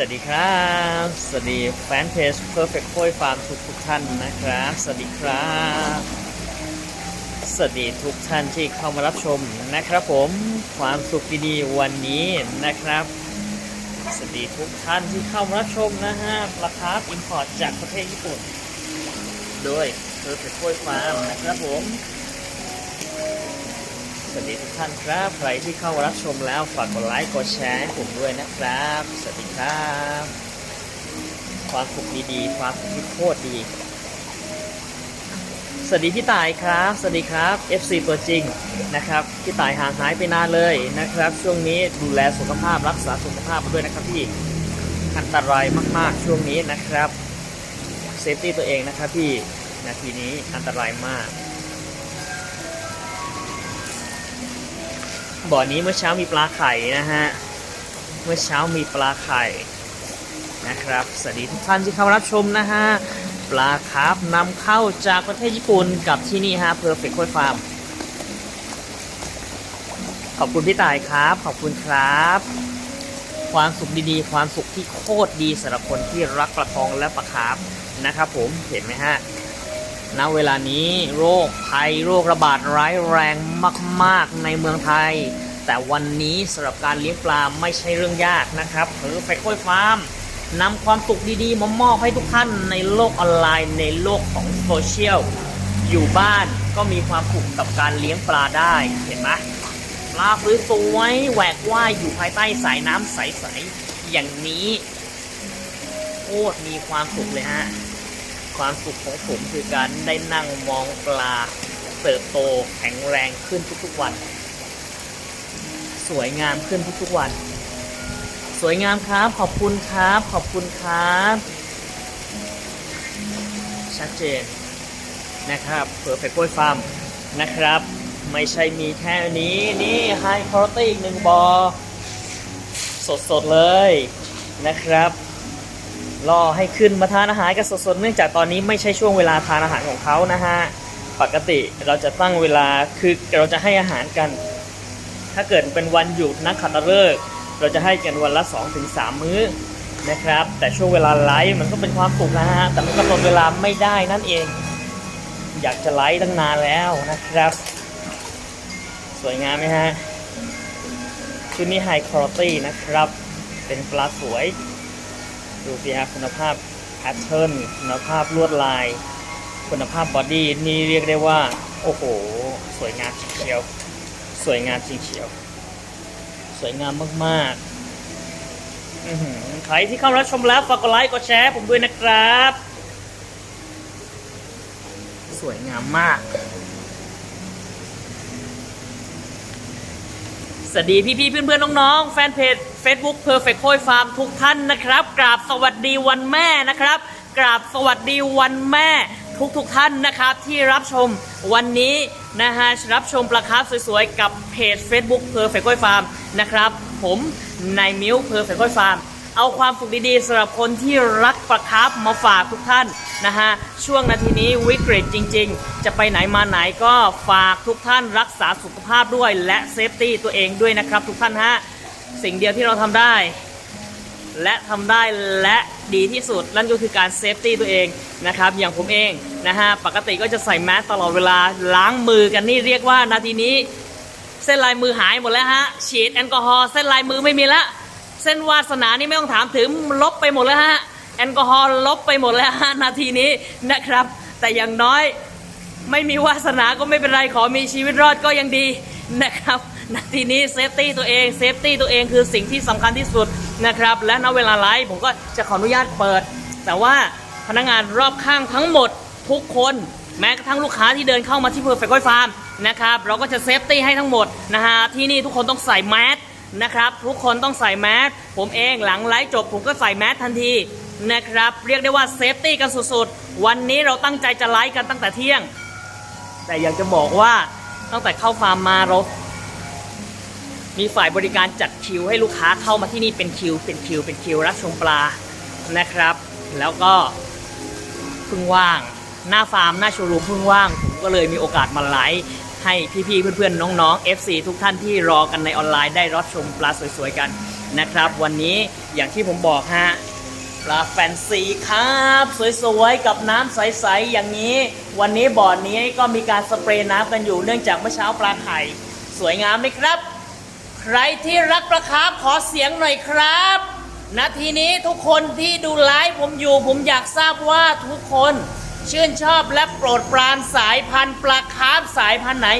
วัสดีครับ สวัสดีแฟนเพจ Perfect Koi Farm ทุกทุกๆท่านนะครับ สวัสดีครับ สวัสดีทุกท่านที่เข้ามารับชมนะครับผม ความสุขดีๆวันนี้นะครับ สวัสดีทุกท่านที่เข้ามารับชมนะฮะราคาอินพอร์ตจากประเทศญี่ปุ่น โดย Perfect Koi Farm นะครับผม สวัสดีทุกท่านครับ ใครที่เข้ารับชมแล้วฝากกดไลค์กดแชร์ให้ผมด้วยนะครับ สวัสดีครับ ความสุขดีๆ ความสุขที่โคตรดี สวัสดีพี่ตายครับ สวัสดีครับ FC ตัวจริงนะครับพี่ตายห่างหายไปนานเลยนะครับ ช่วงนี้ดูแลสุขภาพรักษาสุขภาพด้วยนะครับพี่อันตรายมากๆช่วงนี้นะครับเซฟตี้ตัวเองนะครับพี่นาทีนี้อันตรายมาก บ่อนี้เมื่อเช้ามีปลาไข่นะฮะ เมื่อเช้ามีปลาไข่นะครับ สวัสดีทุกท่านที่เข้ามารับชมนะฮะ ปลาคาร์ฟนำเข้าจากประเทศญี่ปุ่นกับที่นี่ฮะ Perfect Koi Farm ขอบคุณพี่ตายครับ ขอบคุณครับ ความสุขดีๆ ความสุขที่โคตรดีสำหรับคนที่รักปลาทองและปลาคาร์ฟนะครับผม เห็นไหมฮะ ณเวลานี้โรคภัยโรคระบาดร้ายแรงมาก ๆ ในเมืองไทย แต่วันนี้สำหรับการเลี้ยงปลาไม่ใช่เรื่องยากนะครับหรือไฟค่อยฟาร์มนำความสุขดี ๆ มามอบให้ทุกท่านในโลกออนไลน์ในโลกของโซเชียลอยู่บ้านก็มีความสุขกับการเลี้ยงปลาได้เห็นไหมปลาสวยๆแหวกว่ายอยู่ภายใต้สายน้ำใส ๆ อย่างนี้โคตรมีความสุขเลยฮะ ความสุขของผมคือการได้นั่งมองปลาเติบโตแข็งแรงขึ้นทุกๆวัน สวยงามขึ้นทุกๆวัน สวยงามครับ ขอบคุณครับ ขอบคุณครับ ชัดเจนนะครับเผื่อไปกล้วยฟาร์มนะครับ ไม่ใช่มีแค่นี้นี่ไฮคอร์ตี้อีกหนึ่งบอสดๆเลยนะครับ รอให้ขึ้นมาทานอาหารกันสดๆเนื่องจากตอนนี้ไม่ใช่ช่วงเวลาทานอาหารของเขานะฮะปกติเราจะตั้งเวลาคือเราจะให้อาหารกัน ถ้าเกิดเป็นวันหยุดนักขัตฤกษ์เราจะให้กันวันละ 2-3 มื้อนะครับ แต่ช่วงเวลาไลฟ์มันก็เป็นความสุขนะฮะแต่มันกำหนดเวลาไม่ได้นั่นเอง อยากจะไลฟ์ตั้งนานแล้วนะครับ สวยงามไหมฮะชุดนี้ไฮค u a l i t y นะครับ เป็นปลาสวย ดูสิฮะคุณภาพแพทเทิร์นคุณภาพลวดลาย คุณภาพบอดี้นี่เรียกได้ว่า โอ้โห สวยงามจริงเชียว สวยงามจริงเชียว สวยงามมากๆใครที่เข้ารับชมแล้วฝากกดไลค์กดแชร์ผมด้วยนะครับ สวยงามมาก สวัสดีพี่ๆเพื่อนๆน้องๆแฟนเพจ Facebook Perfect Koi Farm ทุกท่านนะครับกราบสวัสดีวันแม่นะครับกราบสวัสดีวันแม่ทุกๆท่านนะครับที่รับชมวันนี้นะฮะรับชมปลาคาร์ฟสวยๆ กับเพจ Facebook Perfect Koi Farm นะครับผมนายมิว Perfect Koi Farm เอาความสุขดีๆสำหรับคนที่รักปลาคร์ฟมาฝากทุกท่านนะฮะช่วงนาทีนี้วิกฤตจริง ๆ จะไปไหนมาไหนก็ฝากทุกท่านรักษาสุขภาพด้วยและเซฟตี้ตัวเองด้วยนะครับทุกท่านฮะสิ่งเดียวที่เราทำได้ และทำได้และดีที่สุดนั่นก็คือการเซฟตี้ตัวเองนะครับอย่างผมเองนะฮะปกติก็จะใส่แมสตลอดเวลาล้างมือกันนี่เรียกว่านาทีนี้ เส้นลายมือหายหมดแล้วฮะฉีดแอลกอฮอล์เส้นลายมือไม่มีละ เส้นวาสนานี่ไม่ต้องถามถึงลบไปหมดแล้วฮะแอลกอฮอล์ลบไปหมดแล้วฮะนาทีนี้นะครับ แต่อย่างน้อยไม่มีวาสนาก็ไม่เป็นไรขอมีชีวิตรอดก็ยังดีนะครับนาทีนี้เซฟตี้ตัวเองเซฟตี้ตัวเองคือสิ่งที่สำคัญที่สุดนะครับ และณเวลาไลฟ์ผมก็จะขออนุญาตเปิด แต่ว่าพนักงานรอบข้างทั้งหมดทุกคนแม้กระทั่งลูกค้าที่เดินเข้ามาที่ Perfect Koi Farm นะครับเราก็จะเซฟตี้ให้ทั้งหมดนะฮะที่นี่ทุกคนต้องใส่แมส นะครับ ทุกคนต้องใส่แมสผมเองหลังไลฟ์จบ ผมก็ใส่แมสทันทีนะครับ เรียกได้ว่าเซฟตี้กันสุดๆ วันนี้เราตั้งใจจะไลฟ์กันตั้งแต่เที่ยง แต่อยากจะบอกว่าตั้งแต่เข้าฟาร์มมาเรามีฝ่ายบริการจัดคิวให้ลูกค้าเข้ามาที่นี่เป็นคิว เป็นคิว เป็นคิวรับชมปลานะครับ แล้วก็เพิ่งว่าง หน้าฟาร์มหน้าโชว์รูมเพิ่งว่าง ผมก็เลยมีโอกาสมาไลฟ์ ให้พี่ๆ เพื่อนๆ น้องๆ FC ทุกท่านที่รอกันในออนไลน์ได้รับชมปลาสวยๆ กันนะครับ วันนี้อย่างที่ผมบอกฮะปลาแฟนซีครับ สวยๆ กับน้ำใสๆ อย่างนี้ วันนี้บ่อนนี้ก็มีการสเปรย์น้ำกันอยู่เนื่องจากเมื่อเช้าปลาไข่สวยงามไหมครับ ใครที่รักปลาคาร์ฟขอเสียงหน่อยครับนาทีนี้ทุกคนที่ดูไลฟ์ผมอยู่ผมอยากทราบว่าทุกคน ชื่นชอบและโปรดปรานสายพันธุ์ปลาคาร์ฟสายพันธุ์ไหน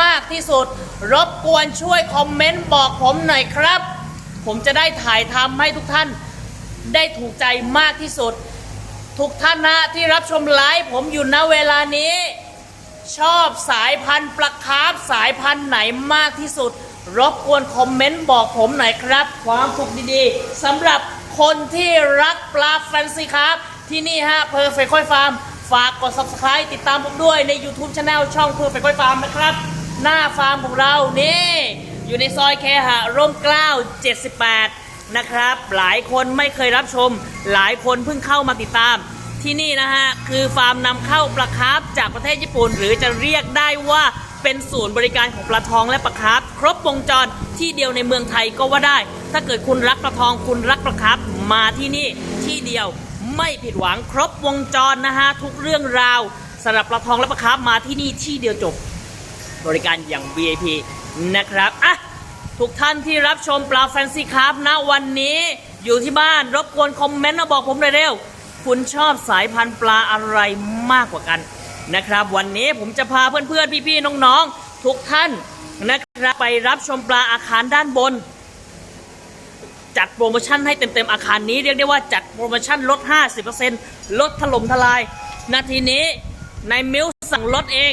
มากที่สุด รบกวนช่วยคอมเมนต์บอกผมหน่อยครับ ผมจะได้ถ่ายทำให้ทุกท่านได้ถูกใจมากที่สุด ทุกท่านนะที่รับชมไลฟ์ผมอยู่ณเวลานี้ ชอบสายพันธุ์ปลาคาร์ฟสายพันธุ์ไหนมากที่สุด รบกวนคอมเมนต์บอกผมหน่อยครับ ความสุขดีๆสำหรับคนที่รักปลาแฟนซีครับ ที่นี่ฮะเพอร์เฟคค่อยฟาร์ม ฝากกด subscribe ติดตามผมด้วยใน YouTube Channel ช่องเพอร์เฟคค่อยฟาร์มนะครับ หน้าฟาร์มของเรานี่ อยู่ในซอยเคหะร่มเกล้า 78 นะครับ หลายคนไม่เคยรับชม หลายคนเพิ่งเข้ามาติดตาม ที่นี่นะฮะ คือฟาร์มนำเข้าปลาคาร์ฟจากประเทศญี่ปุ่น หรือจะเรียกได้ว่าเป็นศูนย์บริการของปลาทองและปลาคาร์ฟครบวงจรที่เดียวในเมืองไทยก็ว่าได้ ถ้าเกิดคุณรักปลาทองคุณรักปลาคาร์ฟมาที่นี่ที่เดียว ไม่ผิดหวังครบวงจรนะฮะ ทุกเรื่องราวสำหรับปลาทองและปลาคาร์ฟมาที่นี่ที่เดียวจบ บริการอย่าง VIP นะครับอะทุกท่านที่รับชมปลาแฟนซีครับนะวันนี้อยู่ที่บ้านรบกวนคอมเมนต์มาบอกผมหน่อยเร็ว คุณชอบสายพันธุ์ปลาอะไรมากกว่ากันนะครับ วันนี้ผมจะพาเพื่อนๆ พี่ๆ น้องๆ ทุกท่านนะครับไปรับชมปลาอาคารด้านบน จัดโปรโมชั่นให้เต็มๆอาคารนี้เรียกได้ว่าจัดโปรโมชั่นลด 50%ลดถล่มทลาย นาทีนี้นายมิวสั่งลดเอง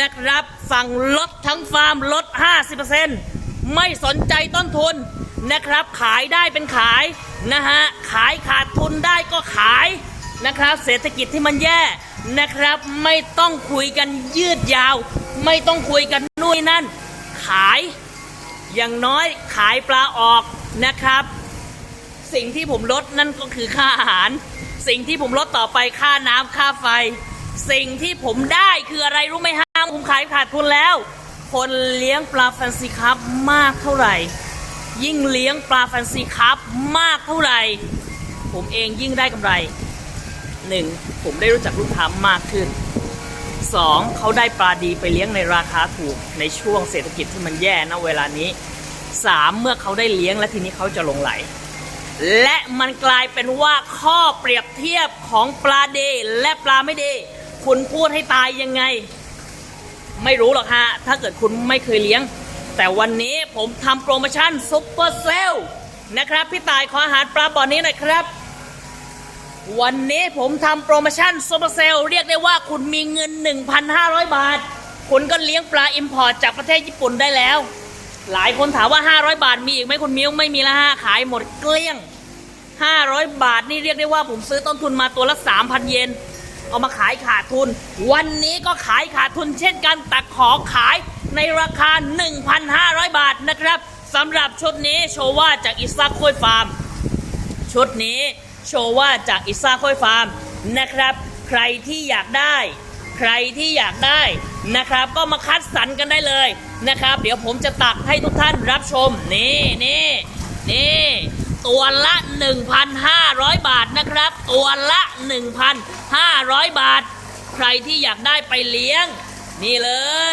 นะครับสั่งลดทั้งฟาร์มลด 50%ไม่สนใจต้นทุนนะครับ ขายได้เป็นขายนะฮะขายขาดทุนได้ก็ขายนะครับ เศรษฐกิจที่มันแย่นะครับ ไม่ต้องคุยกันยืดยาว ไม่ต้องคุยกันนู่นนนั่น ขาย อย่างน้อยขายปลาออกนะครับ สิ่งที่ผมลดนั่นก็คือค่าอาหาร สิ่งที่ผมลดต่อไปค่าน้ำค่าไฟ สิ่งที่ผมได้คืออะไรรู้ไหมฮะผมขายขาดทุนแล้ว คนเลี้ยงปลาแฟนซีครับมากเท่าไหร่ ยิ่งเลี้ยงปลาแฟนซีครับมากเท่าไหร่ ผมเองยิ่งได้กำไรหนึ่งผมได้รู้จักลูกค้ามากขึ้น สองเขาได้ปลาดีไปเลี้ยงในราคาถูกในช่วงเศรษฐกิจที่มันแย่นะเวลานี้สามเมื่อเขาได้เลี้ยงและทีนี้เขาจะลงไหล และมันกลายเป็นว่าข้อเปรียบเทียบของปลาเดและปลาไม่เดคุณพูดให้ตายยังไง ไม่รู้หรอกฮะ ถ้าเกิดคุณไม่เคยเลี้ยง แต่วันนี้ผมทำโปรโมชั่นซุปเปอร์เซลนะครับ พี่ตายขออาหารปลาบ่อนนี้หน่อยครับ วันนี้ผมทำโปรโมชั่นซุปเปอร์เซลเรียกได้ว่าคุณมีเงิน 1,500 บาท คุณก็เลี้ยงปลาอิมพอร์ตจากประเทศญี่ปุ่นได้แล้ว หลายคนถามว่า 500 บาทมีอีกไหมคุณมิ้วไม่มีล้วฮะขายหมดเกลี้ยง 500 บาทนี่เรียกได้ว่าผมซื้อต้นทุนมาตัวละ 3,000 เยน เอามาขายขาดทุน วันนี้ก็ขายขาดทุนเช่นกันแต่ขอขายในราคา 1,500 บาทนะครับสำหรับชุดนี้โชว่าจากอิซาโคยฟาร์ม ชุดนี้ โชว์ว่าจากอิซาโคยฟาร์มนะครับ ใครที่อยากได้ ใครที่อยากได้นะครับ ก็มาคัดสรรกันได้เลยนะครับ เดี๋ยวผมจะตักให้ทุกท่านรับชมนี่นี่นี่ตัวละ 1,500 บาทนะครับ ตัวละ 1,500 บาท ใครที่อยากได้ไปเลี้ยง นี่เล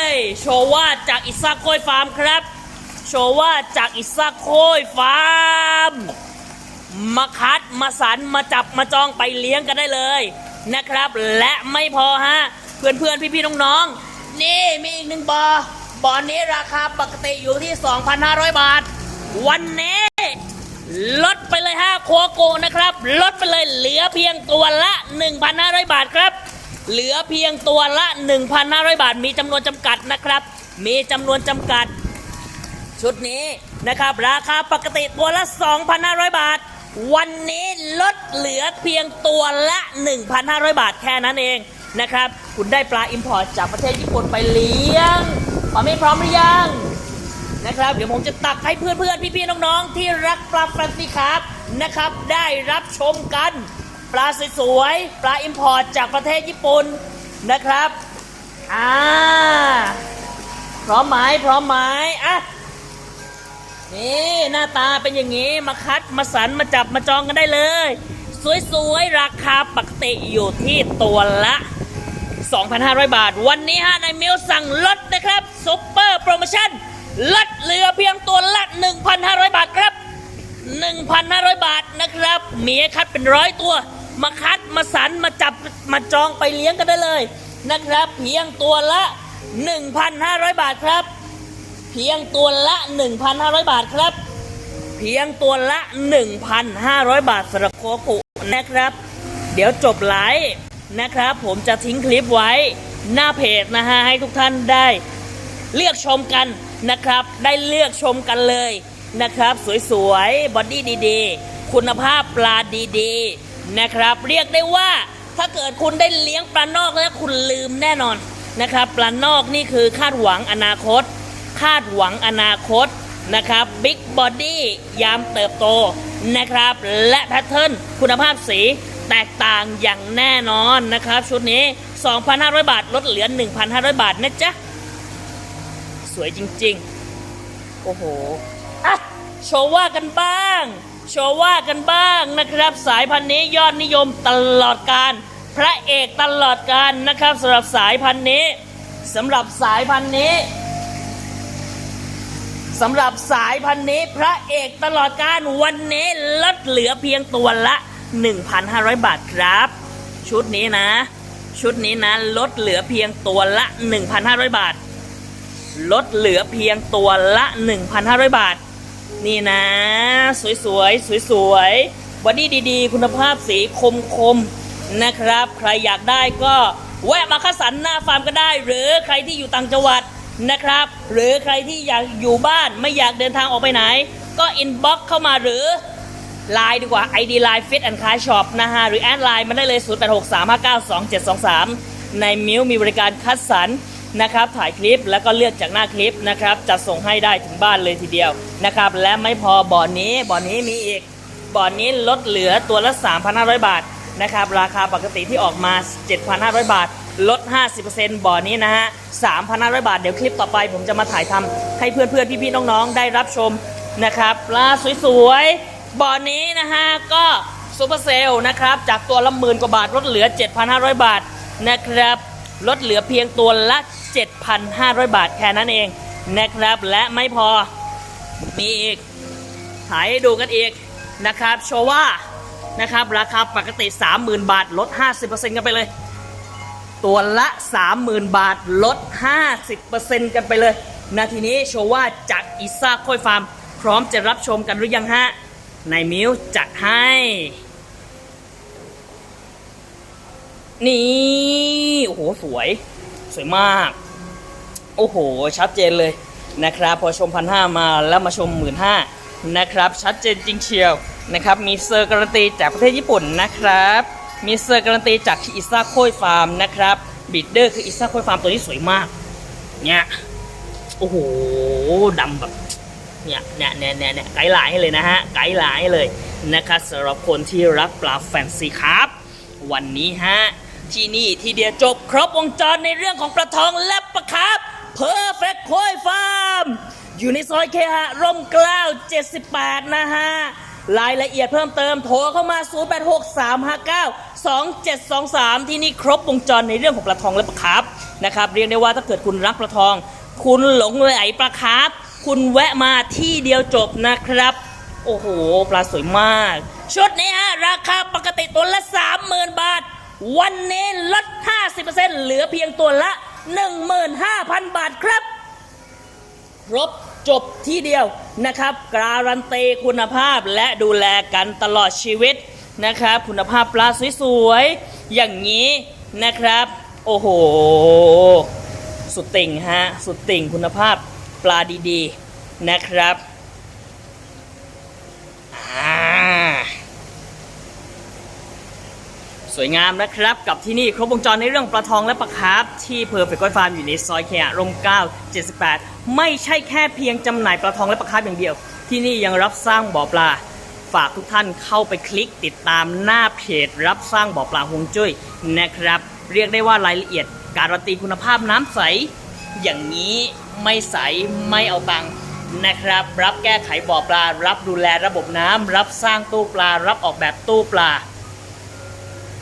ย โชว์ว่าจากอิซาโคยฟาร์มครับ โชว์ว่าจากอิซาโคยฟาร์ม มาคัดมาสันมาจับมาจองไปเลี้ยงกันได้เลยนะครับ และไม่พอฮะเพื่อนเพื่อนพี่พี่ๆน้องๆนี่มีอีกหนึ่งบอบ่อนี้ราคาปกติอยู่ที่ 2,500 บาท วันนี้ลดไปเลยฮะโคโกนะครับ ลดไปเลยเหลือเพียงตัวละ 1,500 บาทครับ เหลือเพียงตัวละ 1,500 บาท มีจำนวนจำกัดนะครับ มีจำนวนจำกัด ชุดนี้นะครับ ราคาปกติตัวละ 2,500 บาท วันนี้ลดเหลือเพียงตัวละ 1,500 บาทแค่นั้นเองนะครับ คุณได้ปลาอิมพอร์ตจากประเทศญี่ปุ่นไปเลี้ยงพร้อมไม่พร้อมหรือยังนะครับ เดี๋ยวผมจะตักให้เพื่อนๆ พี่ๆ น้องๆ ที่รักปลาแฟนซีครับนะครับ ได้รับชมกัน ปลาสวยๆ ปลาอิมพอร์ตจากประเทศญี่ปุ่นนะครับอ่าพร้อมไหมพร้อมไหมอะ นี่หน้าตาเป็นอย่างนี้มาคัดมาสันมาจับมาจองกันได้เลย สวยๆ ราคาปกติอยู่ที่ตัวละ 2,500 บาท วันนี้ฮะในมิวสั่งลดนะครับซุปเปอร์โปรโมชั่นลดเหลือเพียงตัวละ 1,500 บาทครับ 1,500 บาทนะครับมีให้คัดเป็นร้อยตัว มาคัดมาสันมาจับมาจองไปเลี้ยงกันได้เลยนะครับ เพียงตัวละ 1,500 บาทครับ พียงตัวละ 1,500 บาทครับ เพียงตัวละ 1,500 บาทสำหรับโคกุนะครับ เดี๋ยวจบไลฟ์นะครับ ผมจะทิ้งคลิปไว้หน้าเพจนะฮะ ให้ทุกท่านได้ เลือกชมกันนะครับ ได้เลือกชมกันเลยนะครับ สวยๆ บอดี้ดีๆ คุณภาพปลาดีๆ นะครับ เรียกได้ว่าถ้าเกิดคุณได้เลี้ยงปลานอกแล้วคุณลืมแน่นอนนะครับ ปลานอกนี่คือคาดหวังอนาคต คาดหวังอนาคตนะครับบิ๊กบอดี้ยามเติบโตนะครับ และแพทเทิร์นคุณภาพสีแตกต่างอย่างแน่นอนนะครับ ชุดนี้ 2,500 บาท ลดเหลือ 1,500 บาทนะจ๊ะ สวยจริงๆ โอ้โหอะโชว์ว่ากันบ้าง โชว์ว่ากันบ้างนะครับ สายพันธุ์นี้ยอดนิยมตลอดการพระเอกตลอดการนะครับสำหรับสายพันธุ์นี้สำหรับสายพันธุ์นี้ สำหรับสายพันธุ์นี้พระเอกตลอดการวันนี้ลดเหลือเพียงตัวละ 1,500 บาทครับ ชุดนี้นะ ชุดนี้นะลดเหลือเพียงตัวละ 1,500 บาท ลดเหลือเพียงตัวละ 1,500 บาท นี่นะ สวยๆสวยๆบอดี้ดีๆ คุณภาพสีคมๆนะครับ ใครอยากได้ก็แวะมาคัดสรรหน้าฟาร์มก็ได้ หรือใครที่อยู่ต่างจังหวัด นะครับ หรือใครที่อยากอยู่บ้านไม่อยากเดินทางออกไปไหน ก็อินบ็อกเข้ามาหรือไลน์ดีกว่า ID Line Fit and Car Shop นะฮะ หรือแอดไลน์มาได้เลย 0863592723 ในมิวมีบริการคัดสรรนะครับ ถ่ายคลิปแล้วก็เลือกจากหน้าคลิปนะครับ จะส่งให้ได้ถึงบ้านเลยทีเดียวนะครับ และไม่พอบ่อนนี้บ่อนนี้มีอีกบ่อนนี้ลดเหลือตัวละ 3,500 บาทนะครับ ราคาปกติที่ออกมา 7,500 บาท ลด 50%บ่อนี้นะฮะ3,500 บาท เดี๋ยวคลิปต่อไปผมจะมาถ่ายทำให้เพื่อนๆ พี่ๆ น้องๆ ได้รับชมนะครับปลาสวยๆ บ่อนี้นะฮะก็ซูเปอร์เซลนะครับ จากตัวละหมื่นกว่าบาทลดเหลือ 7,500 บาทนะครับลดเหลือเพียงตัวละ 7,500 บาทแค่นั้นเองนะครับและไม่พอมีอีกถ่ายให้ดูกันอีกนะครับโชว่านะครับราคาปกติ 30,000 บาทลด 50%กันไปเลย ตัวละ 30,000 บาทลด 50%กันไปเลย นาทีนี้โชว่าจากอิซ่าค่อยฟาร์ม พร้อมจะรับชมกันหรือยังฮะในมิวจัดให้ นี่ โอ้โห สวย สวยมาก โอ้โห ชัดเจนเลยนะครับ พอชมพันห้ามาแล้วมาชมหมื่นห้านะครับ ชัดเจนจริงเชียวนะครับ มีเซอร์การันตีจากประเทศญี่ปุ่นนะครับ มีเซอร์การันตีจากอิซ่าโคยฟาร์มนะครับบิดเดอร์คืออิซ่าโคยฟาร์มตัวนี้สวยมาก เนี่ย โอ้โหดำแบบ เนี่ยเนี่ยเนี่ยเนี่ยไกด์ไลน์ให้เลยนะฮะ ไกด์ไลน์ให้เลยนะครับสำหรับคนที่รักปลาแฟนซีครับ วันนี้ฮะ ที่นี่ที่เดียวจบครบวงจรในเรื่องของปลาทองและปลาคร์ฟเพอร์เฟกต์โคยฟาร์มอยู่ในซอยเคหะร่มเกล้า 78 นะฮะ รายละเอียดเพิ่มเติมโทรเข้ามา 0863592723 ที่นี่ครบวงจรในเรื่องของปลาทองและปลาคาร์ฟนะครับเรียกได้ว่าถ้าเกิดคุณรักปลาทอง คุณหลงไหลปลาคาร์ฟคุณแวะมาที่เดียวจบนะครับ โอ้โห ปลาสวยมาก ชุดนี้ฮะ ราคาปกติตัวละ 30,000 บาท วันนี้ลด 50%เหลือเพียงตัวละ 15,000 บาทครับ ครบ จบที่เดียวนะครับ การันตีคุณภาพและดูแลกันตลอดชีวิตนะครับ คุณภาพปลาสวยๆ อย่างนี้นะครับ โอ้โห สุดติ่งฮะ สุดติ่งคุณภาพปลาดีๆนะครับสวยงามนะครับ กับที่นี่ครบวงจรในเรื่องปลาทองและปลาคาร์ฟที่เพอร์เฟกต์ฟาร์มอยู่ในซอยแคร่มเก้า78 ไม่ใช่แค่เพียงจำหน่ายปลาทองและปลาคาร์ฟอย่างเดียว ที่นี่ยังรับสร้างบ่อปลา ฝากทุกท่านเข้าไปคลิกติดตามหน้าเพจ รับสร้างบ่อปลาฮวงจุ้ยนะครับ เรียกได้ว่ารายละเอียดการันตีคุณภาพน้ำใส อย่างนี้ไม่ใสไม่เอาตังค์นะครับ รับแก้ไขบ่อปลา รับดูแลระบบน้ำรับสร้างตู้ปลา รับออกแบบตู้ปลา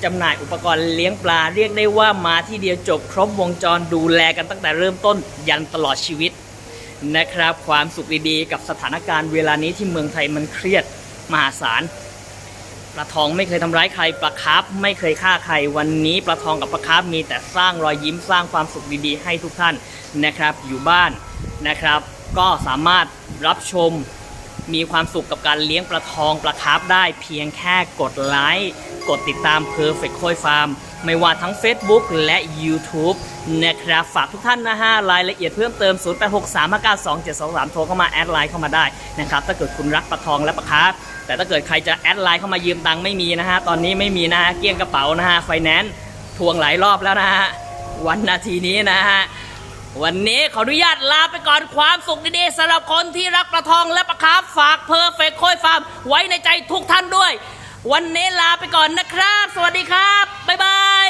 จำหน่ายอุปกรณ์เลี้ยงปลาเรียกได้ว่ามาที่เดียวจบครบวงจรดูแลกันตั้งแต่เริ่มต้นยันตลอดชีวิต นะครับ ความสุขดีๆ กับสถานการณ์เวลานี้ที่เมืองไทยมันเครียดมหาศาลปลาทองไม่เคยทำร้ายใครปลาคาร์ฟไม่เคยฆ่าใครวันนี้ปลาทองกับปลาคาร์ฟมีแต่สร้างรอยยิ้มสร้างความสุขดีๆ ให้ทุกท่านนะครับ อยู่บ้านนะครับ ก็สามารถรับชม มีความสุขกับการเลี้ยงปลาทองปลาคาร์ฟได้เพียงแค่กดไลค์กดติดตาม Perfect Koi Farm ไม่ว่าทั้ง Facebook และ YouTube นะครับ ฝากทุกท่านนะฮะรายละเอียดเพิ่มเติม 0863592723 โทรเข้ามาแอดไลน์เข้ามาได้นะครับ ถ้าเกิดคุณรักปลาทองและปลาคาร์ฟแต่ถ้าเกิดใครจะแอดไลน์เข้ามายืมตังค์ไม่มีนะฮะ ตอนนี้ไม่มีนะฮะ เกลี้ยงกระเป๋านะฮะ ไฟแนนซ์ทวงหลายรอบแล้วนะฮะ วันนาทีนี้นะฮะ วันนี้ขออนุญาตลาไปก่อนความสุขดีๆสำหรับคนที่รักปลาทองและปลาคาร์ฟฝากเพอร์เฟกต์โคยฟาร์มไว้ในใจทุกท่านด้วย วันนี้ลาไปก่อนนะครับ สวัสดีครับ บ๊ายบาย